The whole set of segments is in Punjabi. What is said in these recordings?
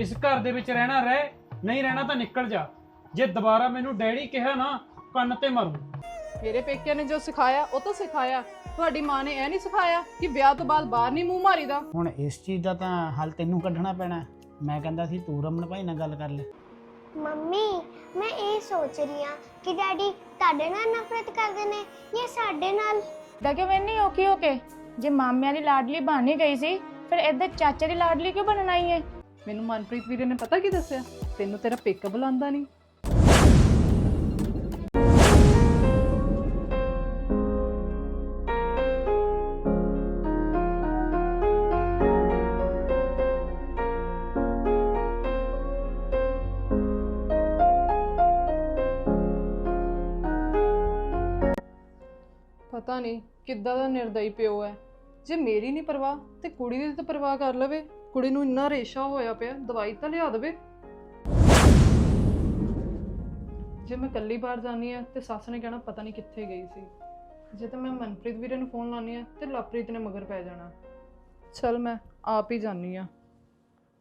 ਇਸ ਘਰ ਦੇ ਵਿੱਚ ਰਹਿਣਾ ਰਹਿ ਨਹੀਂ ਰਹਿਣਾ ਤਾਂ ਨਿਕਲ ਜਾ। ਜੇ ਦੁਬਾਰਾ ਮੈਨੂੰ ਡੈਡੀ ਕਿਹਾ ਨਾ ਕੰਨ ਤੇ ਮਾਰੂ ਮੇਰੇ ਪੇਕਿਆਂ ਨੇ ਜੋ ਸਿਖਾਇਆ ਉਹ ਤਾਂ ਸਿਖਾਇਆ। ਤੁਹਾਡੀ ਮਾਂ ਨੇ ਇਹ ਨਹੀਂ ਸਿਖਾਇਆ ਕਿ ਵਿਆਹ ਤੋਂ ਬਾਅਦ ਬਾਹਰ ਨਹੀਂ ਮੂੰਹ ਮਾਰੀਦਾ। ਹੁਣ ਇਸ ਚੀਜ਼ ਦਾ ਤਾਂ ਹੱਲ ਤੈਨੂੰ ਕੱਢਣਾ ਪੈਣਾ। ਮੈਂ ਕਹਿੰਦਾ ਸੀ ਤੂੰ ਰਮਨ ਭਾਈ ਨਾਲ ਗੱਲ ਕਰ ਲੈ। ਮੰਮੀ ਮੈਂ ਇਹ ਸੋਚ ਰਹੀ ਹਾਂ ਕਿ ਡੈਡੀ ਤੁਹਾਡੇ ਨਾਲ ਨਫ਼ਰਤ ਕਰਦੇ ਨੇ ਜਾਂ ਸਾਡੇ ਨਾਲ? ਦਾ ਕਿਉਂ ਨਹੀਂ ਔਖੀ ਹੋ ਕੇ। ਜੇ ਮਾਮਿਆਂ ਦੀ ਲਾਡਲੀ ਬਣ ਹੀ ਗਈ ਸੀ ਫਿਰ ਇੱਧਰ ਚਾਚੇ ਦੀ ਲਾਡਲੀ ਕਿਉਂ ਬਣਨਾ ਹੈ ਮੈਨੂੰ ਮਨਪ੍ਰੀਤ ਵੀਰੇ ਨੇ ਪਤਾ ਕੀ ਦੱਸਿਆ? ਤੈਨੂੰ ਤੇਰਾ ਪੇਕਾ ਬੁਲਾਉਂਦਾ ਨਹੀਂ। ਪਤਾ ਨਹੀਂ ਕਿੱਦਾਂ ਦਾ ਨਿਰਦਈ ਪਿਓ ਹੈ। ਜੇ ਮੇਰੀ ਨਹੀਂ ਪਰਵਾਹ, ਤੇ ਕੁੜੀ ਦੀ ਤਾਂ ਪਰਵਾਹ ਕਰ ਲਵੇ। ਕੁੜੀ ਨੂੰ ਇੰਨਾ ਰੇਸ਼ਾ ਹੋਇਆ ਪਿਆ, ਦਵਾਈ ਤਾਂ ਲਿਆ ਦੇਵੇ। ਜੇ ਮੈਂ ਕੱਲੀ ਬਾਹਰ ਜਾਣੀ ਆ ਤੇ ਸੱਸ ਨੇ ਕਹਿਣਾ ਪਤਾ ਨਹੀਂ ਕਿੱਥੇ ਗਈ ਸੀ। ਜੇ ਤਾਂ ਮੈਂ ਮਨਪ੍ਰੀਤ ਵੀਰੇ ਨੂੰ ਫੋਨ ਲਾਣੀ ਆ ਤੇ ਲਵਪ੍ਰੀਤ ਨੇ ਮਗਰ ਪੈ ਜਾਣਾ। ਚਲ ਮੈਂ ਆਪ ਹੀ ਜਾਣੀ ਆ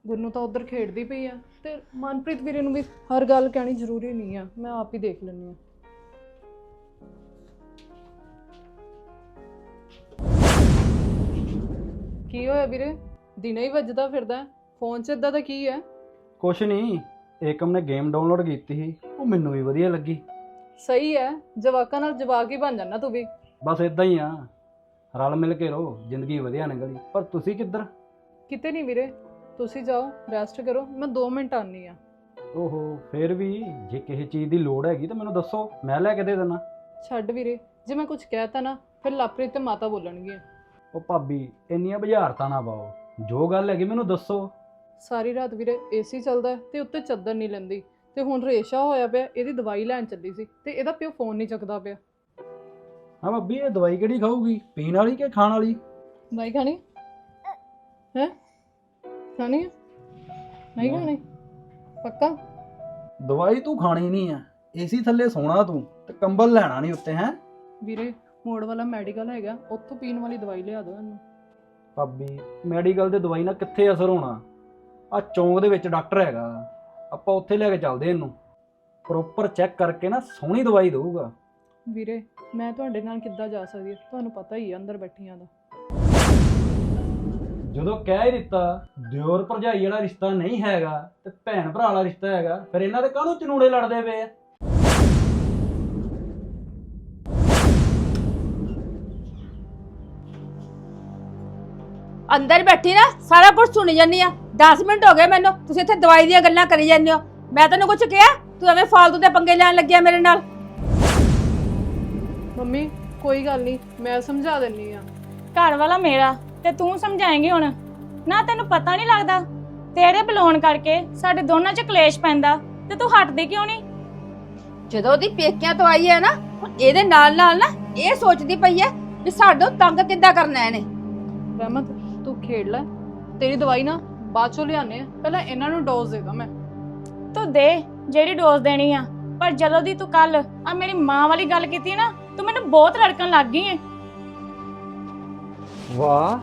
ਗੁਰਨੂ ਤਾਂ ਉਧਰ ਖੇਡਦੀ ਪਈ ਆ ਤੇ ਮਨਪ੍ਰੀਤ ਵੀਰੇ ਨੂੰ ਵੀ ਹਰ ਗੱਲ ਕਹਿਣੀ ਜ਼ਰੂਰੀ ਨਹੀਂ ਆ, ਮੈਂ ਆਪ ਹੀ ਦੇਖ ਲੈਣੀ ਆ ਕੀ ਹੋਇਆ ਵੀਰੇ? ਦਿਨੇ ਹੀ ਵੱਜਦਾ ਫਿਰਦਾ ਫੋਨ 'ਚ ਇਦਾਂ ਦਾ ਕੀ ਹੈ? ਕੁਛ ਨਹੀਂ ਏਕਮ ਨੇ ਗੇਮ ਡਾਊਨਲੋਡ ਕੀਤੀ ਸੀ ਉਹ ਮੈਨੂੰ ਵੀ ਵਧੀਆ ਲੱਗੀ। ਸਹੀ ਹੈ ਜਵਾਕਾਂ ਨਾਲ ਜਵਾਕ ਹੀ ਬਣ ਜਾਣਾ ਤੂੰ ਵੀ। ਬਸ ਇਦਾਂ ਹੀ ਆ ਰਲ ਮਿਲ ਕੇ ਰਹੋ ਜ਼ਿੰਦਗੀ ਵਧੀਆ ਨਿਕਲੀ। ਪਰ ਤੁਸੀਂ ਕਿੱਧਰ? ਕਿਤੇ ਨਹੀਂ ਵੀਰੇ ਤੁਸੀਂ ਜਾਓ ਰੈਸਟ ਕਰੋ ਮੈਂ 2 ਮਿੰਟ ਆਨੀ ਆ ਓਹੋ ਫੇਰ ਵੀ ਜੇ ਕਿਸੇ ਚੀਜ਼ ਦੀ ਲੋੜ ਹੈਗੀ ਤਾਂ ਮੈਨੂੰ ਦੱਸੋ ਮੈਂ ਲੈ ਕੇ ਦੇ ਦੇਣਾ ਛੱਡ ਵੀਰੇ ਜੇ ਮੈਂ ਕੁਝ ਕਹਿਤਾ ਨਾ ਫਿਰ ਲਾਪ੍ਰੀਤ ਤੇ ਮਾਤਾ ਬੋਲਣਗੇ ਉਹ ਭਾਬੀ ਇੰਨੀਆਂ ਬੁਝਾਰਤਾਂ ਨਾ ਪਾਓ। ਜੋ ਗੱਲ ਹੈਗੀ ਮੈਨੂੰ ਦੱਸੋ। ਸਾਰੀ ਰਾਤ ਵੀਰੇ ਏਸੀ ਚੱਲਦਾ ਹੈ ਤੇ ਉੱਤੇ ਚੱਦਰ ਨਹੀਂ ਲੈਂਦੀ। ਤੇ ਹੁਣ ਰੇਸ਼ਾ ਹੋਇਆ ਪਿਆ ਇਹਦੀ ਦਵਾਈ ਲੈਣ ਚੱਲੀ ਸੀ ਤੇ ਇਹਦਾ ਪਿਓ ਫੋਨ ਨਹੀਂ ਚੱਕਦਾ ਪਿਆ। ਹਾਂ ਭਾਬੀ ਇਹ ਦਵਾਈ ਕਿਹੜੀ ਖਾਊਗੀ? ਪੀਣ ਵਾਲੀ ਕਿ ਖਾਣ ਵਾਲੀ? ਦਵਾਈ ਖਾਣੀ? ਹੈ? ਖਾਣੀ ਹੈ ਨਹੀਂ ਖਾਣੀ? ਪੱਕਾ? ਦਵਾਈ ਤੂੰ ਖਾਣੀ ਨਹੀਂ ਆ। ਏਸੀ ਥੱਲੇ ਸੋਣਾ ਤੂੰ ਤੇ ਕੰਬਲ ਲੈਣਾ ਨਹੀਂ ਉੱਤੇ ਹੈ? ਵੀਰੇ ਮੋੜ ਵਾਲਾ ਮੈਡੀਕਲ ਹੈਗਾ ਉੱਥੋਂ ਪੀਣ ਵਾਲੀ ਦਵਾਈ ਲਿਆ ਦਿਓ ਇਹਨੂੰ। ਭਾਬੀ ਮੈਡੀਕਲ ਦੇ ਦਵਾਈ ਨਾਲ ਕਿੱਥੇ ਅਸਰ ਹੋਣਾ? ਆ ਚੌਂਕ ਦੇ ਵਿੱਚ ਡਾਕਟਰ ਹੈਗਾ। ਆਪਾਂ ਉੱਥੇ ਲੈ ਕੇ ਚੱਲਦੇ ਇਹਨੂੰ। ਪ੍ਰੋਪਰ ਚੈੱਕ ਕਰਕੇ ਨਾ ਸੋਹਣੀ ਦਵਾਈ ਦਊਗਾ। ਵੀਰੇ ਮੈਂ ਤੁਹਾਡੇ ਨਾਲ ਕਿੱਦਾਂ ਜਾ ਸਕਦੀ ਹਾਂ? ਤੁਹਾਨੂੰ ਪਤਾ ਹੀ ਹੈ ਅੰਦਰ ਬੈਠੀਆਂ ਦਾ। ਜਦੋਂ ਕਹਿ ਹੀ ਦਿੱਤਾ ਦਿਓਰ ਭਰਜਾਈ ਵਾਲਾ ਰਿਸ਼ਤਾ ਨਹੀਂ ਹੈਗਾ ਤੇ ਭੈਣ ਭਰਾ ਵਾਲਾ ਰਿਸ਼ਤਾ ਹੈਗਾ ਫਿਰ ਇਹਨਾਂ ਦੇ ਕਾਹਨੂੰ ਚਨੂੜੇ ਲੜਦੇ ਪਏ ਆ? ਅੰਦਰ ਬੈਠੀ ਨਾ ਸਾਰਾ ਕੁਝ ਸੁਣੀ ਜਾਂਦੀ ਆ। 10 ਮਿੰਟ ਹੋ ਗਏ ਮੈਨੂੰ ਤੁਸੀਂ ਇੱਥੇ ਦਵਾਈ ਦੀਆਂ ਗੱਲਾਂ ਕਰੀ ਜਾਂਦੇ ਹੋ। ਮੈਂ ਤੈਨੂੰ ਕੁਝ ਕਿਹਾ ਤੂੰ ਐਵੇਂ ਫਾਲਤੂ ਦੇ ਪੰਗੇ ਲੈਣ ਲੱਗਿਆ ਮੇਰੇ ਨਾਲ। ਮੰਮੀ ਕੋਈ ਗੱਲ ਨਹੀਂ ਮੈਂ ਸਮਝਾ ਦਿੰਨੀ ਆ। ਘਰ ਵਾਲਾ ਮੇਰਾ ਤੇ ਤੂੰ ਸਮਝਾਏਂਗੀ ਹੁਣ? ਨਾ ਤੈਨੂੰ ਪਤਾ ਨਹੀਂ ਲੱਗਦਾ ਤੇਰੇ ਬੁਲਾਉਣ ਕਰਕੇ ਸਾਡੇ ਦੋਨਾਂ 'ਚ ਕਲੇਸ਼ ਪੈਂਦਾ ਤੇ ਤੂੰ ਹਟਦੀ ਕਿਉਂ ਨਹੀਂ? ਜਦੋਂ ਉਹਦੀ ਪੇਕਿਆਂ ਤੋਂ ਆਈ ਹੈ ਨਾ ਹੁਣ ਇਹਦੇ ਨਾਲ ਨਾਲ ਨਾ ਇਹ ਸੋਚਦੀ ਪਈ ਹੈ ਵੀ ਸਾਡੇ ਤੋਂ ਤੰਗ ਕਿੱਦਾਂ ਕਰਨਾ ਇਹਨੇ। ਰਹਿਮਤ ਤੂੰ ਖੇਡ ਲੈ। ਤੇਰੀ ਦਵਾਈ ਨਾ ਬਾਅਦ ਚੋਂ ਲਿਆਨੇ ਆ ਪਹਿਲਾਂ ਇਹਨਾਂ ਨੂੰ ਡੋਜ਼ ਦੇਗਾ ਮੈਂ। ਤੂੰ ਦੇ ਜਿਹੜੀ ਡੋਜ਼ ਦੇਣੀ ਆ। ਪਰ ਜਦੋਂ ਦੀ ਤੂੰ ਕੱਲ ਆ ਮੇਰੀ ਮਾਂ ਵਾਲੀ ਗੱਲ ਕੀਤੀ ਨਾ ਤੂੰ ਮੈਨੂੰ ਬਹੁਤ ਰੜਕਣ ਲੱਗ ਗਈ ਏ। ਵਾਹ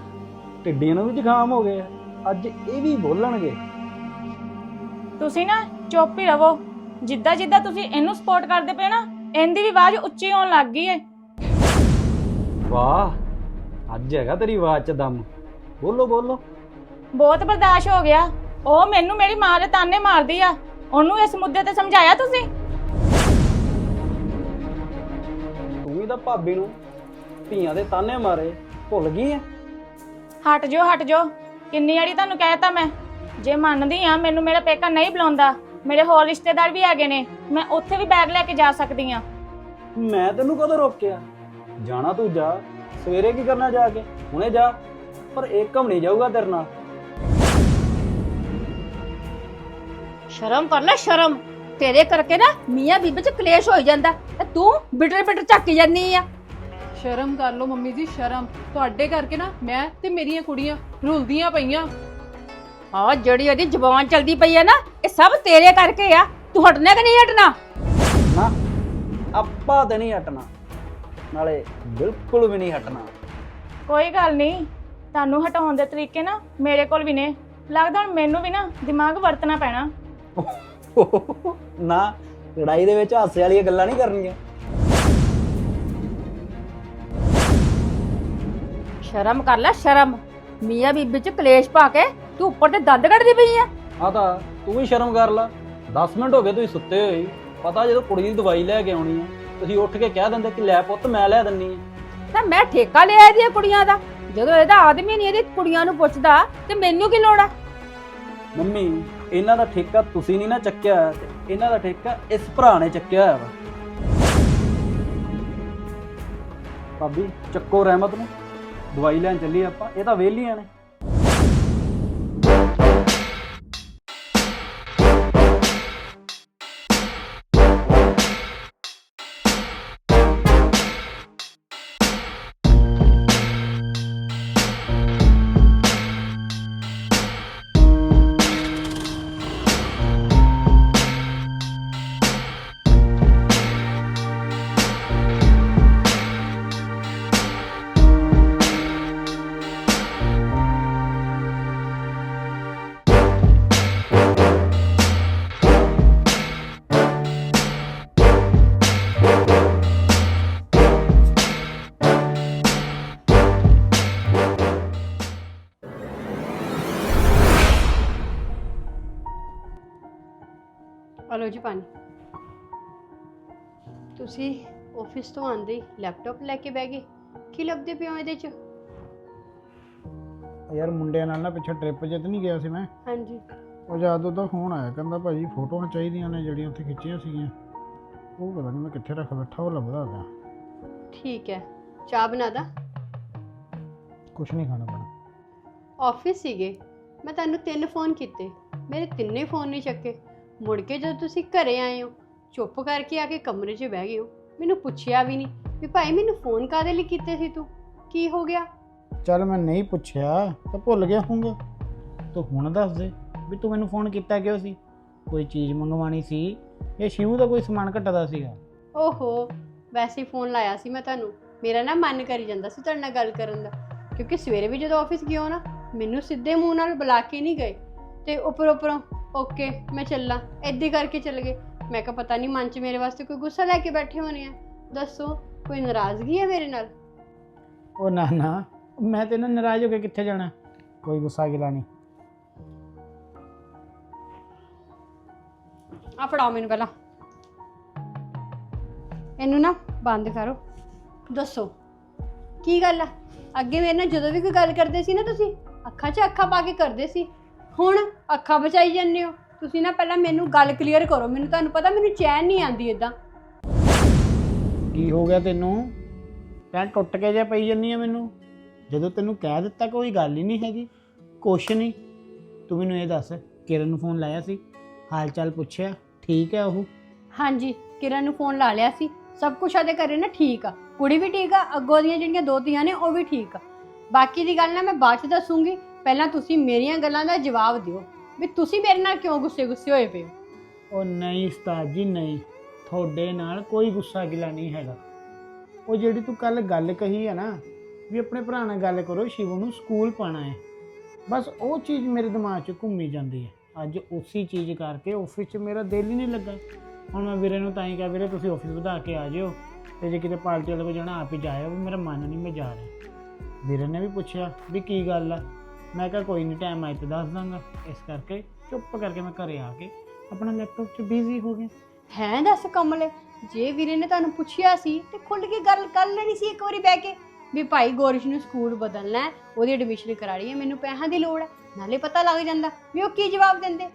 ਟਿੱਡੀਆਂ ਨੂੰ ਵੀ ਜ਼ੁਕਾਮ ਹੋ ਗਿਆ। ਅੱਜ ਇਹ ਵੀ ਬੋਲਣਗੇ। ਤੁਸੀਂ ਨਾ ਚੁੱਪ ਹੀ ਰਵੋ ਜਿੱਦਾਂ ਜਿੱਦਾਂ ਤੁਸੀਂ ਇਹਨੂੰ ਸਪੋਰਟ ਕਰਦੇ ਪਏ ਨਾ ਇਹਦੀ ਵੀ ਆਵਾਜ਼ ਉੱਚੀ ਹੋਣ ਲੱਗ ਗਈ ਏ। ਵਾਹ ਅੱਜ ਹੈਗਾ ਤੇਰੀ ਆਵਾਜ਼ 'ਚ ਦਮ। ਬੋਲੋ ਬੋਲੋ। ਬਹੁਤ ਬਰਦਾਸ਼ਤ ਹੋ ਗਿਆ। ਉਹ ਮੈਨੂੰ ਮੇਰੀ ਮਾਂ ਦੇ ਤਾਨੇ ਮਾਰਦੀ ਆ। ਉਹਨੂੰ ਇਸ ਮੁੱਦੇ ਤੇ ਸਮਝਾਇਆ ਤੁਸੀਂ? ਤੂੰ ਤਾਂ ਭਾਬੀ ਨੂੰ ਧੀਆਂ ਦੇ ਤਾਨੇ ਮਾਰੇ ਭੁੱਲ ਗਈ ਐ? ਹਟ ਜੋ ਹਟ ਜੋ ਕਿੰਨੀ ਵਾਰੀ ਤੁਹਾਨੂੰ ਕਹਿਤਾ ਮੈਂ। ਜੇ ਮੰਨਦੀ ਆ ਮੈਨੂੰ ਮੇਰਾ ਪੇਕਾ ਨਹੀਂ ਬੁਲਾਉਂਦਾ। ਮੇਰੇ ਹੋਰ ਰਿਸ਼ਤੇਦਾਰ ਵੀ ਹੈਗੇ ਨੇ। ਮੈਂ ਉੱਥੇ ਵੀ ਬੈਗ ਲੈ ਕੇ ਜਾ ਸਕਦੀ ਆ। ਮੈਂ ਤੈਨੂੰ ਕਦੋਂ ਰੋਕਿਆ? ਜਾਣਾ ਤੂੰ ਜਾ। ਸਵੇਰੇ ਕੀ ਕਰਨਾ ਜਾ ਕੇ? ਹੁਣੇ ਜਾ। ਪਰ ਏਕਮ ਨਹੀਂ ਜਾਊਗਾ ਤੇਰੇ ਨਾਲ। ਸ਼ਰਮ ਕਰ ਲੈ ਸ਼ਰਮ। ਤੇਰੇ ਕਰਕੇ ਨਾ ਮੀਆਂ ਬੀਬੀ ਚ ਕਲੇਸ਼ ਹੋ ਜਾਂਦਾ। ਤੇ ਤੂੰ ਬਿਟਰ ਬਿਟਰ ਝੱਕੀ ਜਾਂਦੀ ਆ। ਸ਼ਰਮ ਕਰ ਲਓ ਮੰਮੀ ਜੀ ਸ਼ਰਮ। ਤੁਹਾਡੇ ਕਰਕੇ ਨਾ ਮੈਂ ਤੇ ਮੇਰੀਆਂ ਕੁੜੀਆਂ ਰੁਲਦੀਆਂ ਪਈਆਂ। ਹਾਂ ਜਿਹੜੀ ਉਹਦੀ ਜ਼ੁਬਾਨ ਚਲਦੀ ਪਈ ਹੈ ਨਾ ਇਹ ਸਭ ਤੇਰੇ ਕਰਕੇ ਆ। ਤੂੰ ਹਟਣਾ ਕਿ ਨਹੀਂ ਹਟਣਾ? ਨਾ ਆਪਾਂ ਤੇ ਨਹੀਂ ਹਟਣਾ। ਨਾਲੇ ਬਿਲਕੁਲ ਵੀ ਨਹੀਂ ਹਟਣਾ। ਕੋਈ ਗੱਲ ਨਹੀਂ। ਤੁਹਾਨੂੰ ਹਟਾਉਣ ਦੇ ਤਰੀਕੇ ਨਾ ਮੇਰੇ ਕੋਲ ਵੀ ਨੇ। ਲੱਗਦਾ ਹੁਣ ਮੈਨੂੰ ਵੀ ਨਾ ਦਿਮਾਗ ਵਰਤਣਾ ਪੈਣਾ। ਨਾ ਲੜਾਈ ਦੇ ਵਿੱਚ ਹਾਸੇ ਵਾਲੀਆਂ ਗੱਲਾਂ ਨਹੀਂ ਕਰਨੀਆਂ। ਸ਼ਰਮ ਕਰ ਲੈ ਸ਼ਰਮ। ਮੀਆਂ ਬੀਬੀ ਚ ਕਲੇਸ਼ ਪਾ ਕੇ ਤੂੰ ਉੱਪਰ ਤੇ ਦੰਦ ਕੱਢਦੀ ਪਈ ਆ। ਆ ਤਾਂ ਤੂੰ ਵੀ ਸ਼ਰਮ ਕਰ ਲਾ। 10 ਮਿੰਟ ਹੋ ਗਏ ਤੁਸੀਂ ਸੁੱਤੇ ਹੋਏ। ਪਤਾ ਜਦੋਂ ਕੁੜੀ ਦੀ ਦਵਾਈ ਲੈ ਕੇ ਆਉਣੀ ਹੈ ਤੁਸੀਂ ਉੱਠ ਕੇ ਕਹਿ ਦਿੰਦੇ ਕਿ ਲੈ ਪੁੱਤ ਮੈਂ ਲੈ ਦਿੰਨੀ ਆ। ਤਾਂ ਮੈਂ ਠੇਕਾ ਲਿਆ ਇਹਦੀਆਂ ਕੁੜੀਆਂ ਦਾ। ਜਦੋਂ ਇਹਦਾ ਆਦਮੀ ਨਹੀਂ ਇਹਦੀ ਕੁੜੀਆਂ ਨੂੰ ਪੁੱਛਦਾ, ਤੇ ਮੈਨੂੰ ਕੀ ਲੋੜ ਆ? ਮੰਮੀ, ਇਹਨਾਂ ਦਾ ਠੇਕਾ ਤੁਸੀਂ ਨਹੀਂ ਨਾ ਚੱਕਿਆ, ਤੇ ਇਹਨਾਂ ਦਾ ਠੇਕਾ ਇਸ ਭਰਾ ਨੇ ਚੱਕਿਆ ਹੋਇਆ ਵਾ। ਭਾਬੀ, ਚੱਕੋ ਰਹਿਮਤ ਨੂੰ। ਦਵਾਈ ਲੈਣ ਚੱਲੀ ਆਪਾਂ, ਇਹ ਤਾਂ ਵਿਹਲੀਆਂ ਨੇ। ਜੀ ਪਾਣੀ। ਤੁਸੀਂ ਆਫਿਸ ਤੋਂ ਆਂਦੇ ਹੀ ਲੈਪਟਾਪ ਲੈ ਕੇ ਬਹਿ ਗਏ। ਕੀ ਲੱਭਦੇ ਪਿਓ ਇਹਦੇ ਚ? ਯਾਰ ਮੁੰਡਿਆਂ ਨਾਲ ਨਾ ਪਿੱਛੇ ਟ੍ਰਿਪ ਜਿੱਤ ਨਹੀਂ ਗਿਆ ਸੀ ਮੈਂ। ਹਾਂਜੀ। ਉਹ ਜਦ ਉਹਦਾ ਫੋਨ ਆਇਆ ਕਹਿੰਦਾ ਭਾਜੀ ਫੋਟੋਆਂ ਚਾਹੀਦੀਆਂ ਨੇ ਜਿਹੜੀਆਂ ਉੱਥੇ ਖਿੱਚੀਆਂ ਸੀਗੀਆਂ। ਉਹ ਪਤਾ ਨਹੀਂ ਮੈਂ ਕਿੱਥੇ ਰੱਖ ਬੈਠਾ ਉਹ ਲੱਭਦਾ ਪਿਆ। ਠੀਕ ਹੈ। ਚਾਹ ਬਣਾ ਦਾ? ਕੁਛ ਨਹੀਂ ਖਾਣਾ ਪੈਣਾ ਆਫਿਸ ਸੀਗੇ। ਮੈਂ ਤੁਹਾਨੂੰ ਤਿੰਨ ਫੋਨ ਕੀਤੇ। ਮੇਰੇ ਤਿੰਨੇ ਫੋਨ ਨਹੀਂ ਚੱਕੇ। ਮੁੜ ਕੇ ਜਦੋਂ ਤੁਸੀਂ ਘਰੇ ਆਏ ਹੋ ਚੁੱਪ ਕਰਕੇ ਆ ਕੇ ਕਮਰੇ 'ਚ ਬਹਿ ਗਏ ਹੋ ਮੈਨੂੰ ਪੁੱਛਿਆ ਵੀ ਨਹੀਂ ਵੀ ਭਾਈ ਮੈਨੂੰ ਫੋਨ ਕਾਦੇ ਲਈ ਕੀਤੇ ਸੀ ਤੂੰ? ਕੀ ਹੋ ਗਿਆ? ਚੱਲ ਮੈਂ ਨਹੀਂ ਪੁੱਛਿਆ ਤਾਂ ਭੁੱਲ ਗਿਆ ਹੋਊਗਾ। ਤੂੰ ਹੁਣ ਦੱਸ ਦੇ ਵੀ ਤੂੰ ਮੈਨੂੰ ਫੋਨ ਕੀਤਾ ਕਿਉਂ ਸੀ? ਕੋਈ ਚੀਜ਼ ਮੰਗਵਾਣੀ ਸੀ ਇਹ ਸ਼ਿਵੂ ਦਾ ਕੋਈ ਸਮਾਨ ਘਟਦਾ ਸੀਗਾ? ਓਹੋ ਵੈਸੇ ਹੀ ਫੋਨ ਲਾਇਆ ਸੀ ਮੈਂ ਤੁਹਾਨੂੰ। ਮੇਰਾ ਨਾ ਮਨ ਕਰੀ ਜਾਂਦਾ ਸੀ ਤੁਹਾਡੇ ਨਾਲ ਗੱਲ ਕਰਨ ਦਾ। ਕਿਉਂਕਿ ਸਵੇਰੇ ਵੀ ਜਦੋਂ ਆਫਿਸ ਗਿਆ ਨਾ ਮੈਨੂੰ ਸਿੱਧੇ ਮੂੰਹ ਨਾਲ ਬੁਲਾ ਕੇ ਨਹੀਂ ਗਏ। ਤੇ ਉੱਪਰ ਉੱਪਰੋਂ ਓਕੇ ਮੈਂ ਚੱਲਾਂ। ਏਦਾਂ ਕਰਕੇ ਚੱਲ ਗਏ। ਮੈਂ ਕਿਹਾ ਪਤਾ ਨਹੀਂ ਮਨ 'ਚ ਮੇਰੇ ਵਾਸਤੇ ਕੋਈ ਗੁੱਸਾ ਲੈ ਕੇ ਬੈਠੇ ਹੋਣੇ ਆ। ਦੱਸੋ ਕੋਈ ਨਾਰਾਜ਼ਗੀ ਹੈ ਮੇਰੇ ਨਾਲ? ਉਹ ਨਾ ਨਾ। ਮੈਂ ਤੇ ਨਾ ਨਾਰਾਜ਼ ਹੋ ਕੇ ਕਿੱਥੇ ਜਾਣਾ? ਕੋਈ ਗੁੱਸਾ ਗਿਲਾ ਨਹੀਂ। ਆ ਫੜਾਓ ਮੈਨੂੰ ਪਹਿਲਾਂ। ਇਹਨੂੰ ਨਾ ਬੰਦ ਕਰੋ। ਦੱਸੋ ਕੀ ਗੱਲ ਆ? ਅੱਗੇ ਮੇਰੇ ਨਾਲ ਜਦੋਂ ਵੀ ਕੋਈ ਗੱਲ ਕਰਦੇ ਸੀ ਨਾ ਤੁਸੀਂ ਅੱਖਾਂ 'ਚ ਅੱਖਾਂ ਪਾ ਕੇ ਕਰਦੇ ਸੀ। ਹੁਣ ਅੱਖਾਂ ਬਚਾਈ ਜਾਂਦੇ ਹੋ। ਤੁਸੀਂ ਨਾ ਪਹਿਲਾਂ ਮੈਨੂੰ ਗੱਲ ਕਲੀਅਰ ਕਰੋ। ਮੈਨੂੰ ਤੁਹਾਨੂੰ ਪਤਾ ਮੈਨੂੰ ਚੈਨ ਨਹੀਂ ਆਉਂਦੀ ਇਦਾਂ ਕੀ ਹੋ ਗਿਆ ਤੈਨੂੰ? ਤੈਂ ਟੁੱਟ ਕੇ ਜੇ ਪਈ ਜੰਨੀ ਆ ਮੈਨੂੰ। ਜਦੋਂ ਤੈਨੂੰ ਕਹਿ ਦਿੱਤਾ ਕੋਈ ਗੱਲ ਹੀ ਨਹੀਂ ਹੈਗੀ। ਕੁਛ ਨਹੀਂ। ਤੂੰ ਮੈਨੂੰ ਇਹ ਦੱਸ ਕਿਰਨ ਨੂੰ ਫੋਨ ਲਾਇਆ ਸੀ? ਹਾਲ ਚਾਲ ਪੁੱਛਿਆ? ਠੀਕ ਹੈ ਉਹ? ਹਾਂਜੀ ਕਿਰਨ ਨੂੰ ਫੋਨ ਲਾ ਲਿਆ ਸੀ। ਸਭ ਕੁਝ ਉਹਦੇ ਘਰੇ ਨਾ ਠੀਕ ਆ। ਕੁੜੀ ਵੀ ਠੀਕ ਆ ਅੱਗੋਂ ਦੀਆਂ ਜਿਹੜੀਆਂ ਦੋ ਧੀਆਂ ਨੇ ਉਹ ਵੀ ਠੀਕ ਆ। ਬਾਕੀ ਦੀ ਗੱਲ ਨਾ ਮੈਂ ਬਾਅਦ ਚ ਦੱਸੂਗੀ। ਪਹਿਲਾਂ ਤੁਸੀਂ ਮੇਰੀਆਂ ਗੱਲਾਂ ਦਾ ਜਵਾਬ ਦਿਓ। ਵੀ ਤੁਸੀਂ ਮੇਰੇ ਨਾਲ ਕਿਉਂ ਗੁੱਸੇ ਗੁੱਸੇ ਹੋਏ ਪਏ ਹੋ? ਉਹ ਨਹੀਂ ਉਸਤਾਦ ਜੀ, ਨਹੀਂ। ਤੁਹਾਡੇ ਨਾਲ ਕੋਈ ਗੁੱਸਾ ਗਿਲਾ ਨਹੀਂ ਹੈਗਾ। ਉਹ ਜਿਹੜੀ ਤੂੰ ਕੱਲ ਗੱਲ ਕਹੀ ਹੈ ਨਾ, ਵੀ ਆਪਣੇ ਭਰਾ ਨਾਲ ਗੱਲ ਕਰੋ, ਸ਼ਿਵੂ ਨੂੰ ਸਕੂਲ ਪਾਣਾ ਹੈ। ਬਸ ਉਹ ਚੀਜ਼ ਮੇਰੇ ਦਿਮਾਗ 'ਚ ਘੁੰਮੀ ਜਾਂਦੀ ਹੈ। ਅੱਜ ਉਸੇ ਚੀਜ਼ ਕਰਕੇ ਆਫਿਸ 'ਚ ਮੇਰਾ ਦਿਲ ਹੀ ਨਹੀਂ ਲੱਗਾ। ਹੁਣ ਮੈਂ ਵੀਰੇ ਨੂੰ ਤਾਂ ਹੀ ਕਿਹਾ, ਵੀਰੇ ਤੁਸੀਂ ਆਫਿਸ ਵਧਾ ਕੇ ਆ ਜਿਓ। ਤੇ ਜੇ ਕਿਤੇ ਪਾਰਟੀ ਵਾਲੇ ਕੋਲ ਜਾਣਾ, ਆਪ ਹੀ ਜਾਇਓ ਵੀ ਮੇਰਾ ਮਨ ਨਹੀਂ, ਮੈਂ ਜਾ ਰਿਹਾ। ਵੀਰੇ ਨੇ ਵੀ ਪੁੱਛਿਆ ਵੀ ਕੀ ਗੱਲ ਆ? ਮੈਂ ਕਿਹਾ ਕੋਈ ਨਹੀਂ ਟਾਈਮ ਆਏ ਤੇ ਦੱਸ ਦਾਂਗਾ। ਇਸ ਕਰਕੇ ਚੁੱਪ ਕਰਕੇ ਮੈਂ ਘਰੇ ਆ ਕੇ ਆਪਣਾ ਲੈਪਟਾਪ 'ਚ ਬਿਜ਼ੀ ਹੋ ਗਿਆ। ਹੈ ਦੱਸ ਕਮਲੇ ਜੇ ਵੀਰੇ ਨੇ ਤੁਹਾਨੂੰ ਪੁੱਛਿਆ ਸੀ ਤੇ ਖੁੱਲ ਕੇ ਗੱਲ ਕਰ ਲੈਣੀ ਸੀ ਇੱਕ ਵਾਰੀ ਬਹਿ ਕੇ। ਵੀ ਭਾਈ ਗੋਰਿਸ਼ ਨੂੰ ਸਕੂਲ ਬਦਲਣਾ ਹੈ ਉਹਦੀ ਐਡਮਿਸ਼ਨ ਕਰਾਣੀ ਹੈ ਮੈਨੂੰ ਪੈਸਿਆਂ ਦੀ ਲੋੜ ਹੈ। ਨਾਲੇ ਪਤਾ ਲੱਗ ਜਾਂਦਾ ਵੀ ਉਹ ਕੀ ਜਵਾਬ ਦਿੰਦੇ।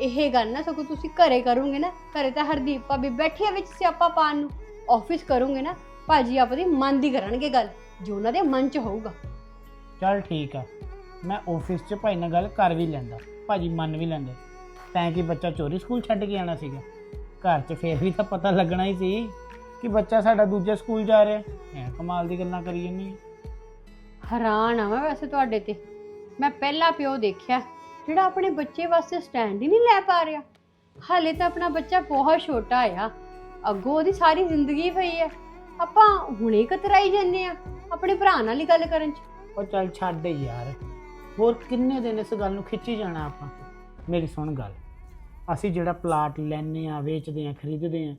ਇਹ ਗੱਲ ਨਾ ਸਗੋਂ ਤੁਸੀਂ ਘਰੇ ਕਰੋਗੇ ਨਾ ਘਰੇ ਤਾਂ ਹਰਦੀਪ ਭਾਬੀ ਬੈਠੀ ਆ ਵਿੱਚ ਸਿਆਪਾ ਪਾਣ ਨੂੰ। ਆਫਿਸ ਕਰੋਗੇ ਨਾ ਭਾਜੀ ਆਪਣੀ ਮਨ ਦੀ ਕਰਨਗੇ ਗੱਲ ਜੋ ਉਹਨਾਂ ਦੇ ਮਨ 'ਚ ਹੋਊਗਾ। ਚੱਲ ਠੀਕ ਆ। ਮੈਂ ਆਫਿਸ 'ਚ ਭਾਈ ਨਾਲ ਗੱਲ ਕਰ ਵੀ ਲੈਂਦਾ ਭਾਜੀ ਮੰਨ ਵੀ ਲੈਂਦੇ। ਤੈਂ ਕਿ ਬੱਚਾ ਚੋਰੀ ਸਕੂਲ ਛੱਡ ਕੇ ਆਣਾ ਸੀਗਾ। ਘਰ 'ਚ ਫੇਰ ਵੀ ਤਾਂ ਪਤਾ ਲੱਗਣਾ ਹੀ ਸੀ ਕਿ ਬੱਚਾ ਸਾਡਾ ਦੂਜੇ ਸਕੂਲ ਜਾ ਰਿਹਾ। ਐ ਕਮਾਲ ਦੀ ਗੱਲਾਂ ਕਰੀ ਹੈ ਹੈਰਾਨ ਆ ਮੈਂ ਵੈਸੇ ਤੁਹਾਡੇ ਤੇ। ਮੈਂ ਪਹਿਲਾ ਪਿਓ ਦੇਖਿਆ ਜਿਹੜਾ ਆਪਣੇ ਬੱਚੇ ਵਾਸਤੇ ਸਟੈਂਡ ਹੀ ਨਹੀਂ ਲੈ ਪਾ ਰਿਹਾ। ਹਾਲੇ ਤਾਂ ਆਪਣਾ ਬੱਚਾ ਬਹੁਤ ਛੋਟਾ ਆ। ਅੱਗੋਂ ਉਹਦੀ ਸਾਰੀ ਜ਼ਿੰਦਗੀ ਪਈ ਹੈ ਆਪਾਂ ਹੁਣੇ ਕਤਰਾਈ ਜਾਂਦੇ ਆ ਆਪਣੇ ਭਰਾ ਨਾਲ ਹੀ ਗੱਲ ਕਰਨ ਚ। ਉਹ ਚੱਲ ਛੱਡ ਯਾਰ। ਹੋਰ ਕਿੰਨੇ ਦਿਨ ਇਸ ਗੱਲ ਨੂੰ ਖਿੱਚੀ ਜਾਣਾ ਆਪਾਂ? ਮੇਰੀ ਸੁਣ ਗੱਲ। ਅਸੀਂ ਜਿਹੜਾ ਪਲਾਟ ਲੈਨੇ ਆ ਵੇਚਦੇ ਆ ਖਰੀਦਦੇ ਆ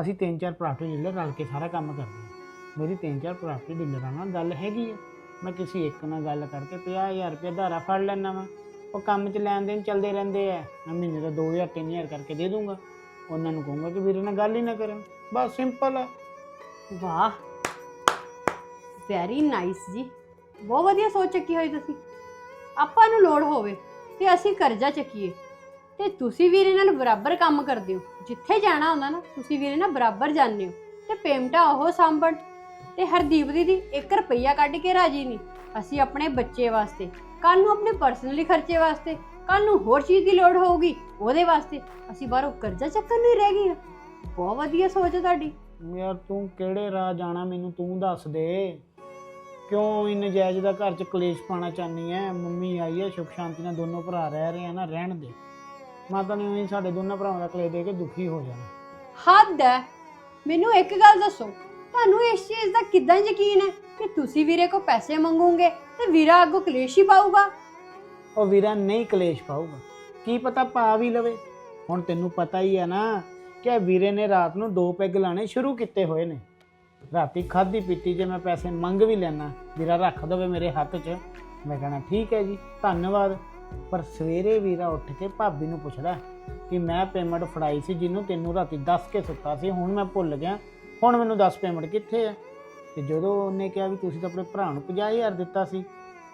ਅਸੀਂ ਤਿੰਨ ਚਾਰ ਪ੍ਰਾਪਰਟੀ ਡੀਲਰ ਰਲ ਕੇ ਸਾਰਾ ਕੰਮ ਕਰਦੇ ਆ ਮੇਰੀ ਤਿੰਨ ਚਾਰ ਪ੍ਰਾਪਰਟੀ ਡੀਲਰਾਂ ਨਾਲ ਗੱਲ ਹੈਗੀ ਆ। ਮੈਂ ਕਿਸੇ ਇੱਕ ਨਾਲ ਗੱਲ ਕਰਕੇ 50000 ਰੁਪਏ ਧਾਰਾ ਫੜ ਲੈਣਾ ਵਾ। ਉਹ ਕੰਮ 'ਚ ਲੈਣ ਦੇਣ ਚੱਲਦੇ ਰਹਿੰਦੇ ਆ। ਮੈਂ ਮਹੀਨੇ ਦਾ 2000 3000 ਕਰਕੇ ਦੇ ਦੂੰਗਾ। ਉਹਨਾਂ ਨੂੰ ਕਹੂੰਗਾ ਕਿ ਵੀਰੇ ਨਾਲ ਗੱਲ ਹੀ ਨਾ ਕਰਨ। ਬਸ ਸਿੰਪਲ ਆ। ਵਾਹ। ਵੈਰੀ ਨਾਈਸ ਜੀ। ਬਹੁਤ ਵਧੀਆ ਸੋਚ ਚੱਕੀ ਹੋਈ ਤੁਸੀਂ। ਆਪਾਂ ਨੂੰ ਲੋੜ ਹੋਵੇ ਤੇ ਅਸੀਂ ਕਰਜ਼ਾ ਚੱਕੀਏ। ਤੇ ਤੁਸੀਂ ਵੀਰੇ ਨਾਲ ਬਰਾਬਰ ਕੰਮ ਕਰਦੇ ਹੋ। ਜਿੱਥੇ ਜਾਣਾ ਹੁੰਦਾ ਨਾ, ਤੁਸੀਂ ਵੀਰੇ ਨਾਲ ਬਰਾਬਰ ਜਾਂਦੇ ਹੋ। ਤੇ ਪੇਮਟਾ ਉਹ ਸਾਂਭਣ। ਤੇ ਹਰਦੀਪ ਦੀਦੀ 1 ਰੁਪਈਆ ਕੱਢ ਕੇ ਰਾਜੀ ਨਹੀਂ। ਅਸੀਂ ਆਪਣੇ ਬੱਚੇ ਵਾਸਤੇ ਕੱਲ ਨੂੰ ਆਪਣੇ ਪਰਸਨਲੀ ਖਰਚੇ ਵਾਸਤੇ ਕੱਲ ਨੂੰ ਹੋਰ ਚੀਜ਼ ਦੀ ਲੋੜ ਹੋਊਗੀ, ਉਹਦੇ ਵਾਸਤੇ ਅਸੀਂ ਬਾਹਰੋਂ ਕਰਜ਼ਾ ਚੱਕਣ ਨੂੰ ਹੀ ਰਹਿ ਗਏ ਬਹੁਤ ਵਧੀਆ ਸੋਚ ਹੈ ਤੁਹਾਡੀ। ਯਾਰ ਤੂੰ ਕਿਹੜੇ ਰਾਹ ਜਾਣਾ, ਮੈਨੂੰ ਤੂੰ ਦੱਸ ਦੇ। ਕਿਉਂ ਇੰਨੇ ਜਾਇਜ਼ ਦਾ ਘਰ 'ਚ ਕਲੇਸ਼ ਪਾਣਾ ਚਾਹਨੀ ਐ? ਮੰਮੀ ਆਈ ਐ ਸੁਖ ਸ਼ਾਂਤੀ ਨਾਲ ਦੋਨੋਂ ਭਰਾ ਰਹਿ ਰਹੇ ਆ ਨਾ ਰਹਿਣ ਦੇ। ਮਾਤਾ ਨੇ ਉਹੀ ਸਾਡੇ ਦੋਨਾਂ ਭਰਾਵਾਂ ਦਾ ਕਲੇਸ਼ ਦੇ ਕੇ ਦੁਖੀ ਹੋ ਜਾਣਾ। ਹੱਦ ਹੈ ਮੈਨੂੰ ਇੱਕ ਗੱਲ ਦੱਸੋ ਤੁਹਾਨੂੰ ਇਸ ਚੀਜ਼ ਦਾ ਕਿੱਦਾਂ ਯਕੀਨ ਹੈ ਕਿ ਤੁਸੀਂ ਵੀਰੇ ਕੋ ਪੈਸੇ ਮੰਗੋਗੇ ਤੇ ਵੀਰਾ ਅੱਗੋਂ ਕਲੇਸ਼ ਹੀ ਪਾਊਗਾ? ਉਹ ਵੀਰਾ ਨਹੀਂ ਕਲੇਸ਼ ਪਾਊਗਾ। ਕੀ ਪਤਾ ਪਾ ਵੀ ਲਵੇ। ਹੁਣ ਤੈਨੂੰ ਪਤਾ ਹੀ ਹੈ ਨਾ ਕਿ ਇਹ ਵੀਰੇ ਨੇ ਰਾਤ ਨੂੰ ਦੋ ਪੈਗ ਲਾਣੇ ਸ਼ੁਰੂ ਕੀਤੇ ਹੋਏ ਨੇ। ਰਾਤੀ ਖਾਧੀ ਪੀਤੀ ਜੇ ਮੈਂ ਪੈਸੇ ਮੰਗ ਵੀ ਲੈਣਾ ਵੀਰਾ ਰੱਖ ਦਵੇ ਮੇਰੇ ਹੱਥ 'ਚ। ਮੈਂ ਕਹਣਾ, ਠੀਕ ਹੈ ਜੀ, ਧੰਨਵਾਦ। ਪਰ ਸਵੇਰੇ ਵੀਰਾ ਉੱਠ ਕੇ ਭਾਬੀ ਨੂੰ ਪੁੱਛਦਾ ਕਿ ਮੈਂ ਪੇਮੈਂਟ ਫੜਾਈ ਸੀ ਜਿਹਨੂੰ ਤੈਨੂੰ ਰਾਤੀ ਦੱਸ ਕੇ ਸੁੱਤਾ ਸੀ, ਹੁਣ ਮੈਂ ਭੁੱਲ ਗਿਆ। ਹੁਣ ਮੈਨੂੰ ਦੱਸ ਪੇਮੈਂਟ ਕਿੱਥੇ ਹੈ? ਤੇ ਜਦੋਂ ਉਹਨੇ ਕਿਹਾ ਵੀ ਤੁਸੀਂ ਤਾਂ ਆਪਣੇ ਭਰਾ ਨੂੰ 50000 ਦਿੱਤਾ ਸੀ,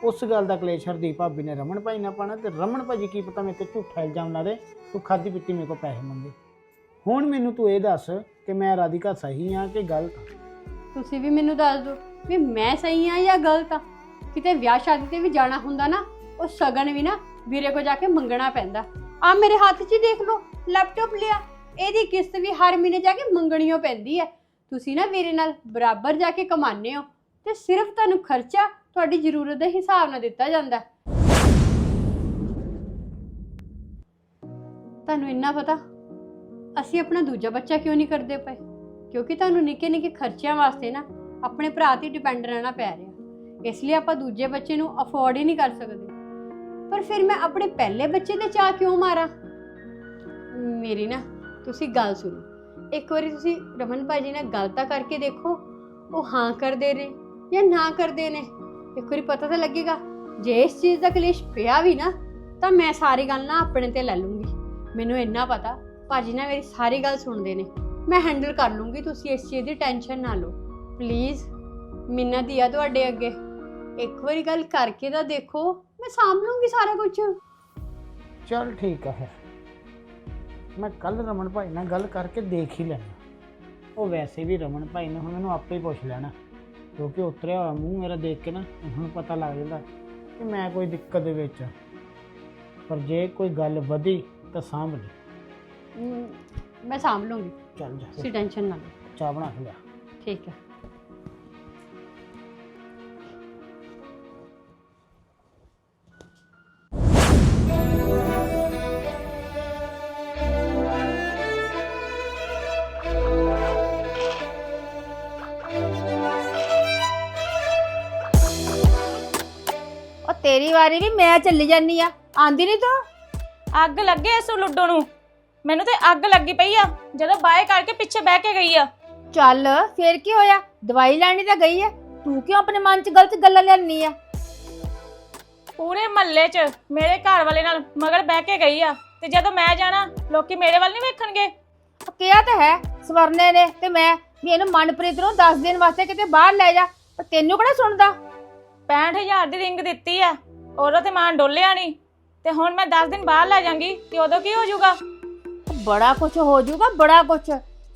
ਉਸ ਗੱਲ ਦਾ ਕਲੇਸ਼ ਹਰਦੀਪ ਭਾਬੀ ਨੇ ਰਮਨ ਭਾਈ ਨਾਲ ਪਾਣਾ ਤੇ ਰਮਨ ਭਾਜੀ ਕੀ ਪਤਾ ਮੇਰੇ ਤੇ ਝੂਠਾ ਇਲਜ਼ਾਮ ਲਾ ਦੇ, ਤੂੰ ਖਾਦੀ ਪੀਤੀ ਮੇਰੇ ਕੋਲ ਪੈਸੇ ਮੰਗੇ। ਹੁਣ ਮੈਨੂੰ ਤੂੰ ਇਹ ਦੱਸ ਕਿ ਮੈਂ ਰਾਧਿਕਾ ਸਹੀ ਆ ਕਿ ਗਲਤ ਤੁਸੀਂ ਵੀ ਮੈਨੂੰ ਦੱਸ ਦਿਓ ਵੀ ਮੈਂ ਸਹੀ ਆ ਜਾਂ ਗਲਤ ਆ। ਕਿਤੇ ਵਿਆਹ ਸ਼ਾਦੀ ਤੇ ਵੀ ਜਾਣਾ ਹੁੰਦਾ ਨਾ, ਉਹ ਸਗਨ ਵੀ ਨਾ ਵੀਰੇ ਕੋ ਜਾ ਕੇ ਮੰਗਣਾ ਪੈਂਦਾ। ਆ ਮੇਰੇ ਹੱਥ 'ਚ ਹੀ ਦੇਖ ਲਓ ਲੈਪਟਾਪ ਲਿਆ। ਇਹਦੀ ਕਿਸ਼ਤ ਵੀ ਹਰ ਮਹੀਨੇ ਜਾ ਕੇ ਮੰਗਣੀਓ ਪੈਂਦੀ ਹੈ ਤੁਸੀਂ ਨਾ ਵੀਰੇ ਨਾਲ ਬਰਾਬਰ ਜਾ ਕੇ ਕਮਾਉਂਦੇ ਹੋ ਤੇ ਸਿਰਫ ਤੁਹਾਨੂੰ ਖਰਚਾ ਤੁਹਾਡੀ ਜ਼ਰੂਰਤ ਦੇ ਹਿਸਾਬ ਨਾਲ ਦਿੱਤਾ ਜਾਂਦਾ। ਹੈ। ਤੁਹਾਨੂੰ ਇੰਨਾ ਪਤਾ? ਅਸੀਂ ਆਪਣਾ ਦੂਜਾ ਬੱਚਾ ਕਿਉਂ ਨਹੀਂ ਕਰਦੇ ਪਏ? ਕਿਉਂਕਿ ਤੁਹਾਨੂੰ ਨਿੱਕੇ ਨਿੱਕੇ ਖਰਚਿਆਂ ਵਾਸਤੇ ਨਾ ਆਪਣੇ ਭਰਾ ਤੇ ਡਿਪੈਂਡ ਰਹਿਣਾ ਪੈ ਰਿਹਾ। ਇਸ ਲਈ ਆਪਾਂ ਦੂਜੇ ਬੱਚੇ ਨੂੰ ਅਫੋਰਡ ਹੀ ਨਹੀਂ ਕਰ ਸਕਦੇ। ਪਰ ਫਿਰ ਮੈਂ ਆਪਣੇ ਪਹਿਲੇ ਬੱਚੇ 'ਤੇ ਚਾਹ ਕਿਉਂ ਮਾਰਾਂ? ਮੇਰੀ ਨਾ, ਤੁਸੀਂ ਗੱਲ ਸੁਣੋ। ਇੱਕ ਵਾਰੀ ਤੁਸੀਂ ਰਮਨ ਭਾਜੀ ਨਾਲ ਗੱਲ ਤਾਂ ਕਰਕੇ ਦੇਖੋ, ਉਹ ਹਾਂ ਕਰਦੇ ਨੇ ਜਾਂ ਨਾ ਕਰਦੇ ਨੇ। ਇੱਕ ਵਾਰੀ ਪਤਾ ਤਾਂ ਲੱਗੇਗਾ, ਜੇ ਇਸ ਚੀਜ਼ ਦਾ ਕਲੇਸ਼ ਪਿਆ ਵੀ ਨਾ, ਤਾਂ ਮੈਂ ਸਾਰੀ ਗੱਲ ਨਾ ਆਪਣੇ ਤੇ ਲੈ ਲੂੰਗੀ। ਮੈਨੂੰ ਇੰਨਾ ਪਤਾ, ਭਾਜੀ ਨਾ ਮੇਰੀ ਸਾਰੀ ਗੱਲ ਸੁਣਦੇ ਨੇ। ਮੈਂ ਹੈਂਡਲ ਕਰ ਲੂੰਗੀ ਤੁਸੀਂ ਇਸ ਚੀਜ਼ ਦੀ ਟੈਨਸ਼ਨ ਨਾ ਲਓ। ਪਲੀਜ਼ ਮਿੰਨਤ ਹੀ ਆ ਤੁਹਾਡੇ ਅੱਗੇ। ਇੱਕ ਵਾਰੀ ਗੱਲ ਕਰਕੇ ਤਾਂ ਦੇਖੋ ਮੈਂ ਸਾਂਭ ਲੂੰਗੀ ਸਾਰਾ ਕੁਝ ਚੱਲ ਠੀਕ ਆ ਫਿਰ। ਮੈਂ ਕੱਲ ਰਮਨ ਭਾਈ ਨਾਲ ਗੱਲ ਕਰਕੇ ਦੇਖ ਹੀ ਲੈਣਾ ਉਹ ਵੈਸੇ ਵੀ ਰਮਨ ਭਾਈ ਨੇ ਹੁਣ ਮੈਨੂੰ ਆਪੇ ਹੀ ਪੁੱਛ ਲੈਣਾ। ਕਿਉਂਕਿ ਉਤਰਿਆ ਹੋਇਆ ਮੂੰਹ ਮੇਰਾ ਦੇਖ ਕੇ ਨਾ ਹੁਣ ਪਤਾ ਲੱਗ ਜਾਂਦਾ ਕਿ ਮੈਂ ਕੋਈ ਦਿੱਕਤ ਦੇ ਵਿੱਚ ਆ। ਪਰ ਜੇ ਕੋਈ ਗੱਲ ਵਧੀ ਤਾਂ ਸਾਂਭ ਲਈ। ਮੈਂ ਸਾਂਭ ਲੂੰਗੀ। ਚੱਲ ਜਾ। ਤੁਸੀਂ ਟੈਨਸ਼ਨ ਨਾ ਲਓ। ਚਾਹ ਬਣਾ ਕੇ ਲਿਆ। ਠੀਕ ਹੈ। ਉਹ ਤੇਰੀ ਵਾਰੀ ਵੀ ਮੈਂ ਚੱਲੀ ਜਾਨੀ ਆ। ਆਂਦੀ ਨਹੀਂ ਤੂੰ? ਅੱਗ ਲੱਗੇ ਇਸ ਲੁੱਡੋ ਨੂੰ। ਮੈਨੂੰ ਤੇ ਅੱਗ ਲੱਗੀ ਪਈ ਆ ਜਦੋਂ ਬਾਏ ਕਰਕੇ ਪਿੱਛੇ ਬਹਿ ਕੇ ਗਈ ਆ। ਚੱਲ ਫੇਰ ਕੀ ਹੋਇਆ? ਦਵਾਈ ਲੈਣੀ ਤਾਂ ਗਈ ਐ ਤੂੰ ਕਿਉਂ ਆਪਣੇ ਮਨ 'ਚ ਗਲਤ ਗੱਲਾਂ ਲੈਣੀ ਆ? ਪੂਰੇ ਮਹੱਲੇ 'ਚ ਮੇਰੇ ਘਰ ਵਾਲੇ ਨਾਲ ਮਗਰ ਬਹਿ ਕੇ ਗਈ ਆ ਤੇ ਜਦੋਂ ਮੈਂ ਜਾਣਾ ਲੋਕੀ ਮੇਰੇ ਵੱਲ ਨਹੀਂ ਵੇਖਣਗੇ। ਉਹ ਕਿਹਾ ਤਾਂ ਹੈ ਸਵਰਨੇ ਨੇ ਤੇ ਮੈਂ ਵੀ ਇਹਨੂੰ ਮਨਪ੍ਰੀਤ ਨੂੰ 10 ਦਿਨ ਵਾਸਤੇ ਕਿਤੇ ਬਾਹਰ ਲੈ ਜਾ ਪਰ ਤੈਨੂੰ ਕਿਹੜਾ ਸੁਣਦਾ? 65000 ਦੀ ਰਿੰਗ ਦਿੱਤੀ ਆ ਉਦੋਂ ਤੇ ਮਾਂ ਡੋਲਿਆ ਨਹੀਂ ਤੇ ਹੁਣ ਮੈਂ 10 ਦਿਨ ਬਾਹਰ ਲੈ ਜਾਵਾਂਗੀ ਤੇ ਉਦੋਂ ਕੀ ਹੋ ਜਾਊਗਾ? ਬੜਾ ਕੁਝ ਹੋ ਜਾਊਗਾ, ਬੜਾ ਕੁਝ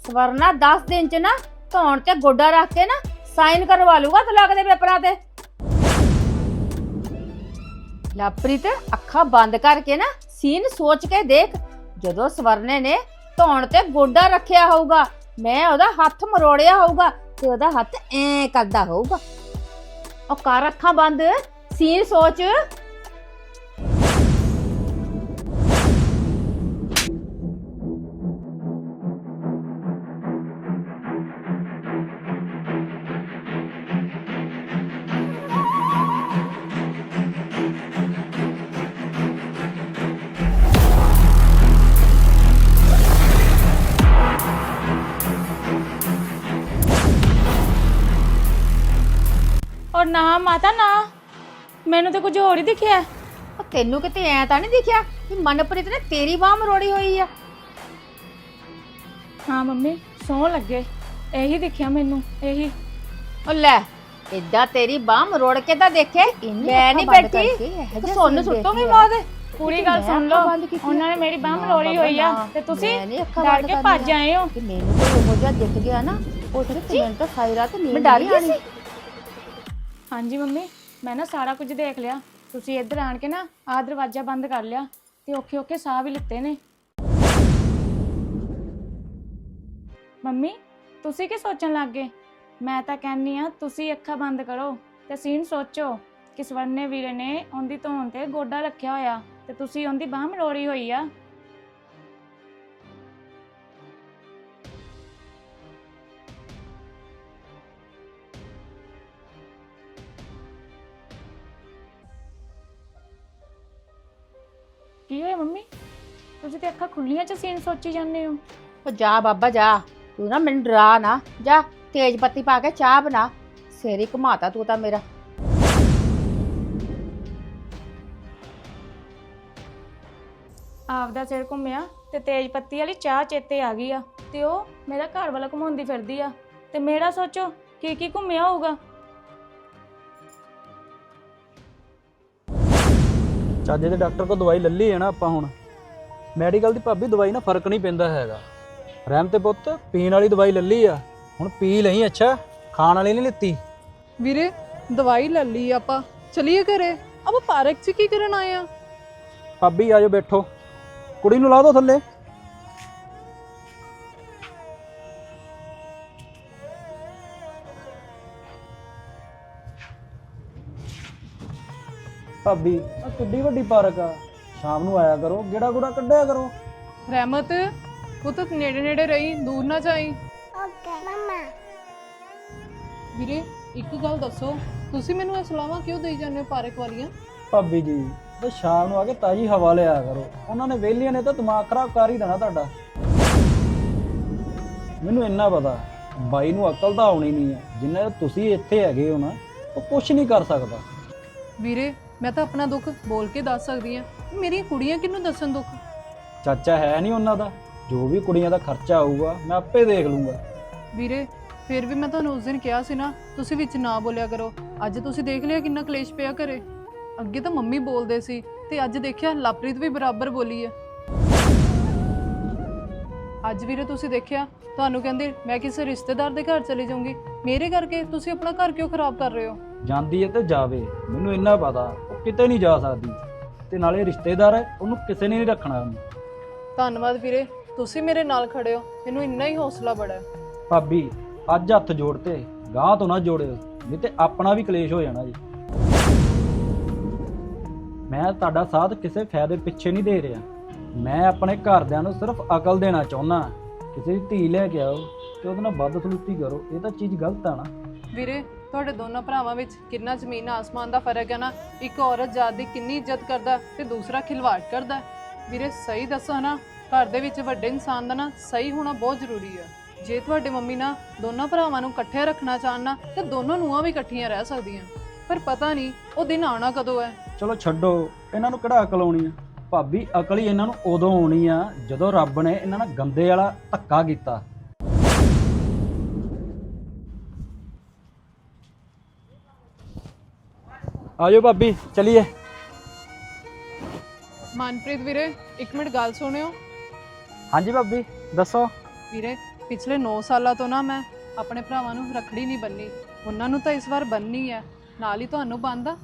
ਸਵਰਨਾ 10 ਦਿਨ 'ਚ ਨਾ ਧੌਣ ਤੇ ਗੋਡਾ ਰੱਖ ਕੇ ਨਾ ਸਾਈਨ ਕਰਵਾ ਲੂਗਾ ਤਲਾਕ ਦੇ ਪੇਪਰਾਂ ਤੇ। ਲਾਪ੍ਰੀਤ ਅੱਖਾਂ ਬੰਦ ਕਰਕੇ ਨਾ ਸੀਨ ਸੋਚ ਕੇ ਦੇਖ, ਜਦੋਂ ਸਵਰਨੇ ਨੇ ਧੌਣ ਤੇ ਗੋਡਾ ਰੱਖਿਆ ਹੋਊਗਾ, ਮੈਂ ਉਹਦਾ ਹੱਥ ਮਰੋੜਿਆ ਹੋਊਗਾ ਤੇ ਉਹਦਾ ਹੱਥ ਐ ਕਰਦਾ ਹੋਊਗਾ। ਉਹ ਕਰ ਅੱਖਾਂ ਬੰਦ, ਸੀਨ ਸੋਚ। ਨਾ ਮਾਤਾ ਨਾ। ਮੈਨੂੰ ਤੇ ਕੁਝ ਹੋਰ ਹੀ ਦਿਖਿਆ। ਉਹ ਤੈਨੂੰ ਕਿਤੇ ਐ ਤਾਂ ਨਹੀਂ ਦਿਖਿਆ ਕਿ ਮਨਪ੍ਰੀਤ ਨੇ ਤੇਰੀ ਬਾਹ ਮਰੋੜੀ ਹੋਈ ਆ? ਹਾਂ ਮੰਮੀ ਸੌ ਲੱਗੇ। ਇਹੀ ਦਿਖਿਆ ਮੈਨੂੰ ਇਹੀ। ਉਹ ਲੈ ਏਦਾਂ ਤੇਰੀ ਬਾਹ ਮਰੋੜ ਕੇ ਤਾਂ ਦੇਖੇ ਮੈਂ ਨਹੀਂ ਬੈਠੀ। ਤੂੰ ਸੋਨ ਸੁੱਟੋਗੀ ਬਾਅਦ ਪੂਰੀ ਗੱਲ ਸੁਣ ਲਓ। ਉਹਨਾਂ ਨੇ ਮੇਰੀ ਬਾਹ ਮਰੋੜੀ ਹੋਈ ਆ। ਤੇ ਤੁਸੀਂ ਮੈਂ ਡਰ ਕੇ ਭੱਜ। ਆਏ ਹੋ। ਕਿ ਮੈਨੂੰ ਕੋਈ ਇਹੋ ਜਿਹਾ ਦਿਖ ਗਿਆ ਨਾ। ਉਹ ਤੇ ਤੈਨੂੰ ਤਾਂ ਸਾਰੀ ਰਾਤ ਨੀਂਦ ਡਰ ਨਹੀਂ ਗਈ ਆਣੀ ਹਾਂਜੀ ਮੰਮੀ, ਮੈਂ ਨਾ ਸਾਰਾ ਕੁਝ ਦੇਖ ਲਿਆ। ਤੁਸੀਂ ਇੱਧਰ ਆਣ ਕੇ ਨਾ ਆਹ ਦਰਵਾਜ਼ਾ ਬੰਦ ਕਰ ਲਿਆ ਤੇ ਔਖੇ ਔਖੇ ਸਾਹ ਵੀ ਲਿੱਤੇ ਨੇ। ਮੰਮੀ, ਤੁਸੀਂ ਕੀ ਸੋਚਣ ਲੱਗ ਗਏ? ਮੈਂ ਤਾਂ ਕਹਿੰਨੀ ਆ ਤੁਸੀਂ ਅੱਖਾਂ ਬੰਦ ਕਰੋ ਤੇ ਸੀਨ ਸੋਚੋ ਕਿ ਸਵਰਨੇ ਵੀਰੇ ਨੇ ਉਹਦੀ ਧੌਣ ਤੇ ਗੋਡਾ ਰੱਖਿਆ ਹੋਇਆ ਤੇ ਤੁਸੀਂ ਉਹਦੀ ਬਾਹ ਮਰੋੜੀ ਹੋਈ ਆ। ਕੀ ਹੋਇਆ ਮੰਮੀ? ਤੁਸੀਂ ਤੇ ਅੱਖਾਂ ਖੁੱਲੀਆਂ ਚ ਸੀਨ ਸੋਚੀ ਜਾਂਦੇ ਹੋ। ਉਹ ਜਾ ਬਾਬਾ ਜਾ। ਤੂੰ ਨਾ ਮੈਨੂੰ ਡਰਾ ਨਾ। ਜਾ ਤੇਜ ਪੱਤੀ ਪਾ ਕੇ ਚਾਹ ਬਣਾ। ਸੇਰੀ ਘੁਮਾਤਾ ਤੂੰ ਤਾਂ ਮੇਰਾ। ਆਪਦਾ ਸਿਰ ਘੁੰਮਿਆ ਤੇ ਤੇਜ ਪੱਤੀ ਵਾਲੀ ਚਾਹ ਚੇਤੇ ਆ ਗਈ ਆ। ਤੇ ਉਹ ਮੇਰਾ ਘਰ ਵਾਲਾ ਘੁਮਾਉਂਦੀ ਫਿਰਦੀ ਆ। ਤੇ ਮੇਰਾ ਸੋਚੋ ਕੀ ਕੀ ਘੁੰਮਿਆ ਹੋਊਗਾ? ਚੱਜ ਦੇ ਡਾਕਟਰ ਕੋਲ ਦਵਾਈ ਲੱਲੀ ਹੈ ਨਾ ਆਪਾਂ ਹੁਣ। ਮੈਡੀਕਲ ਦੀ ਭਾਬੀ ਦਵਾਈ ਨਾਲ ਫ਼ਰਕ ਨਹੀਂ ਪੈਂਦਾ ਹੈਗਾ। ਰਹਿਮ ਤੇ ਪੁੱਤ ਪੀਣ ਵਾਲੀ ਦਵਾਈ ਲੱਲੀ ਆ। ਹੁਣ ਪੀ ਲਈ ਅੱਛਾ? ਖਾਣ ਵਾਲੀ ਨਹੀਂ ਲਿੱਤੀ। ਵੀਰੇ ਦਵਾਈ ਲੈ ਲਈ ਆਪਾਂ। ਚਲੀਏ ਘਰੇ? ਆਪਾਂ ਪਾਰਕ 'ਚ ਕੀ ਕਰਨ ਆਏ ਆ? ਭਾਬੀ ਆਜੋ ਬੈਠੋ। ਕੁੜੀ ਨੂੰ ਲਾ ਦੋ ਥੱਲੇ। ਭਾਬੀ ਆ ਕਿੱਡੀ ਵੱਡੀ ਪਾਰਕ ਆ। ਸ਼ਾਮ ਨੂੰ ਆਇਆ ਕਰੋ ਗੇੜਾ ਗੁੜਾ ਕੱਢਿਆ ਕਰੋ। ਰਹਿਮਤ ਉਹ ਤਾਂ ਨੇੜੇ ਨੇੜੇ ਰਹੀ ਦੂਰ ਨਾ ਜਾਈ। ਓਕੇ ਮਮਾ ਵੀਰੇ ਇੱਕ ਗੱਲ ਦੱਸੋ ਤੁਸੀਂ ਮੈਨੂੰ ਇਹ ਸਲਾਹਾਂ ਕਿਉਂ ਦੇਈ ਜਾਂਦੇ ਹੋ ਪਾਰਕ ਵਾਲੀਆਂ? ਭਾਬੀ ਜੀ ਤੇ ਸ਼ਾਮ ਨੂੰ ਆ ਕੇ ਤਾਜੀ ਹਵਾ ਲਿਆ ਕਰੋ। ਉਹਨਾਂ ਨੇ ਵਿਹਲੀਆਂ ਨੇ ਤਾਂ ਦਿਮਾਗ ਖਰਾਬ ਕਰ ਹੀ ਦੇਣਾ ਤੁਹਾਡਾ। ਮੈਨੂੰ ਇੰਨਾ ਪਤਾ ਬਾਈ ਨੂੰ ਅਕਲ ਤਾਂ ਆਉਣੀ ਨਹੀਂ ਹੈ। ਜਿੰਨਾ ਚਿਰ ਤੁਸੀਂ ਇੱਥੇ ਹੈਗੇ ਹੋ ਨਾ ਉਹ ਕੁਝ ਨਹੀਂ ਕਰ ਸਕਦਾ। ਵੀਰੇ ਮੈਂ ਤਾਂ ਆਪਣਾ ਦੁੱਖ ਬੋਲ ਕੇ ਦੱਸ ਸਕਦੀ ਆ ਮੇਰੀਆਂ ਕੁੜੀਆਂ ਕਿਹਨੂੰ ਦੱਸਣ ਦੁੱਖ? ਚਾਚਾ ਹੈ ਨਹੀਂ ਉਹਨਾਂ ਦਾ। ਜੋ ਵੀ ਕੁੜੀਆਂ ਦਾ ਖਰਚਾ ਆਊਗਾ ਮੈਂ ਆਪੇ ਦੇਖ ਲੂੰਗਾ। ਵੀਰੇ ਫਿਰ ਵੀ ਮੈਂ ਤੁਹਾਨੂੰ ਉਸ ਦਿਨ ਕਿਹਾ ਸੀ ਨਾ ਤੁਸੀਂ ਵਿੱਚ ਨਾ ਬੋਲਿਆ ਕਰੋ। ਅੱਜ ਤੁਸੀਂ ਦੇਖ ਲਿਆ ਕਿੰਨਾ ਕਲੇਸ਼ ਪਿਆ ਘਰੇ। ਅੱਗੇ ਤਾਂ ਮੰਮੀ ਬੋਲਦੇ ਸੀ ਤੇ ਅੱਜ ਦੇਖਿਆ ਲਵਪ੍ਰੀਤ ਵੀ ਬਰਾਬਰ ਬੋਲੀ ਹੈ। ਅੱਜ ਵੀਰੇ ਤੁਸੀਂ ਦੇਖਿਆ ਤੁਹਾਨੂੰ ਕਹਿੰਦੇ ਮੈਂ ਕਿਸੇ ਰਿਸ਼ਤੇਦਾਰ ਦੇ ਘਰ ਚਲੀ ਜਾਊਂਗੀ। ਮੇਰੇ ਕਰਕੇ ਤੁਸੀਂ ਆਪਣਾ ਘਰ ਕਿਉਂ ਖਰਾਬ ਕਰ ਰਹੇ ਹੋ? ਜਾਂਦੀ ਹੈ ਤੇ ਜਾਵੇ। ਮੈਨੂੰ ਇੰਨਾ ਪਤਾ। ਕਿਤੇ ਨਹੀਂ ਜਾ ਸਕਦੀ। ਤੇ ਨਾਲੇ ਰਿਸ਼ਤੇਦਾਰ ਹੈ ਉਹਨੂੰ ਕਿਸੇ ਨੇ ਨਹੀਂ ਰੱਖਣਾ। ਉਹਨੂੰ ਧੰਨਵਾਦ ਵੀਰੇ ਤੁਸੀਂ ਮੇਰੇ ਨਾਲ ਖੜੇ ਹੋ। ਮੈਨੂੰ ਇੰਨਾ ਹੀ ਹੌਸਲਾ ਬੜਾ ਹੈ। ਭਾਬੀ ਅੱਜ ਹੱਥ ਜੋੜਤੇ ਗਾਂ ਤੋਂ ਨਾ ਜੋੜਿਓ ਨਹੀਂ ਤੇ ਆਪਣਾ ਵੀ ਕਲੇਸ਼ ਹੋ ਜਾਣਾ ਜੀ। ਮੈਂ ਤੁਹਾਡਾ ਸਾਥ ਕਿਸੇ ਫਾਇਦੇ ਪਿੱਛੇ ਨਹੀਂ ਦੇ ਰਿਹਾ। ਮੈਂ ਆਪਣੇ ਘਰਦਿਆਂ ਨੂੰ ਸਿਰਫ ਅਕਲ ਦੇਣਾ ਚਾਹੁੰਦਾ ਕਿਸੇ ਦੀ ਧੀ ਲੈ ਕੇ ਆਓ ਤੇ ਉਹਦੇ ਨਾਲ ਵੱਧ ਸਲੂਕੀ ਕਰੋ ਇਹ ਤਾਂ ਚੀਜ਼ ਗਲਤ ਆ ਨਾ। ਵੀਰੇ ਤੁਹਾਡੇ ਦੋਨਾਂ ਭਰਾਵਾਂ ਵਿੱਚ ਕਿੰਨਾ ਜ਼ਮੀਨ ਆਸਮਾਨ ਦਾ ਫ਼ਰਕ ਹੈ ਨਾ? ਇੱਕ ਔਰਤ ਜਾਤ ਦੀ ਕਿੰਨੀ ਇੱਜ਼ਤ ਕਰਦਾ ਤੇ ਦੂਸਰਾ ਖਿਲਵਾੜ ਕਰਦਾ ਵੀਰੇ, ਸਹੀ ਦੱਸਾਂ ਨਾ, ਘਰ ਦੇ ਵਿੱਚ ਵੱਡੇ ਇਨਸਾਨ ਦਾ ਨਾ ਸਹੀ ਹੋਣਾ ਬਹੁਤ ਜ਼ਰੂਰੀ ਹੈ। ਜੇ ਤੁਹਾਡੇ ਮੰਮੀ ਨਾ ਦੋਨਾਂ ਭਰਾਵਾਂ ਨੂੰ ਇਕੱਠੇ ਰੱਖਣਾ ਚਾਹਣ ਨਾ, ਤੇ ਦੋਨੋਂ ਨੂੰਹਾਂ ਵੀ ਇਕੱਠੀਆਂ ਰਹਿ ਸਕਦੀਆਂ। ਪਰ ਪਤਾ ਨਹੀਂ, ਉਹ ਦਿਨ ਆਉਣਾ ਕਦੋਂ ਹੈ। ਚਲੋ ਛੱਡੋ, ਇਹਨਾਂ ਨੂੰ ਕਿਹੜਾ ਅਕਲ ਆਉਣੀ ਆ? ਭਾਬੀ, ਅਕਲ ਹੀ ਇਹਨਾਂ ਨੂੰ ਉਦੋਂ ਆਉਣੀ ਆ ਜਦੋਂ ਰੱਬ ਨੇ ਇਹਨਾਂ ਨਾਲ ਗੰਦੇ ਵਾਲਾ ਧੱਕਾ ਕੀਤਾ। ਆਜੋ ਭਾਬੀ ਚਲਿਏ। ਮਨਪ੍ਰੀਤ ਵੀਰੇ ਇੱਕ ਮਿੰਟ ਗੱਲ ਸੁਣਿਓ। ਹਾਂਜੀ ਭਾਬੀ ਦੱਸੋ। ਵੀਰੇ ਪਿਛਲੇ 9 ਸਾਲਾਂ ਤੋਂ ਨਾ ਮੈਂ ਆਪਣੇ ਭਰਾਵਾਂ ਨੂੰ ਰੱਖੜੀ ਨਹੀਂ ਬੰਨੀ। ਉਹਨਾਂ ਨੂੰ ਤਾਂ ਇਸ ਵਾਰ ਬੰਨੀ ਹੈ। ਨਾਲ ਹੀ ਤੁਹਾਨੂੰ ਬੰਦਾ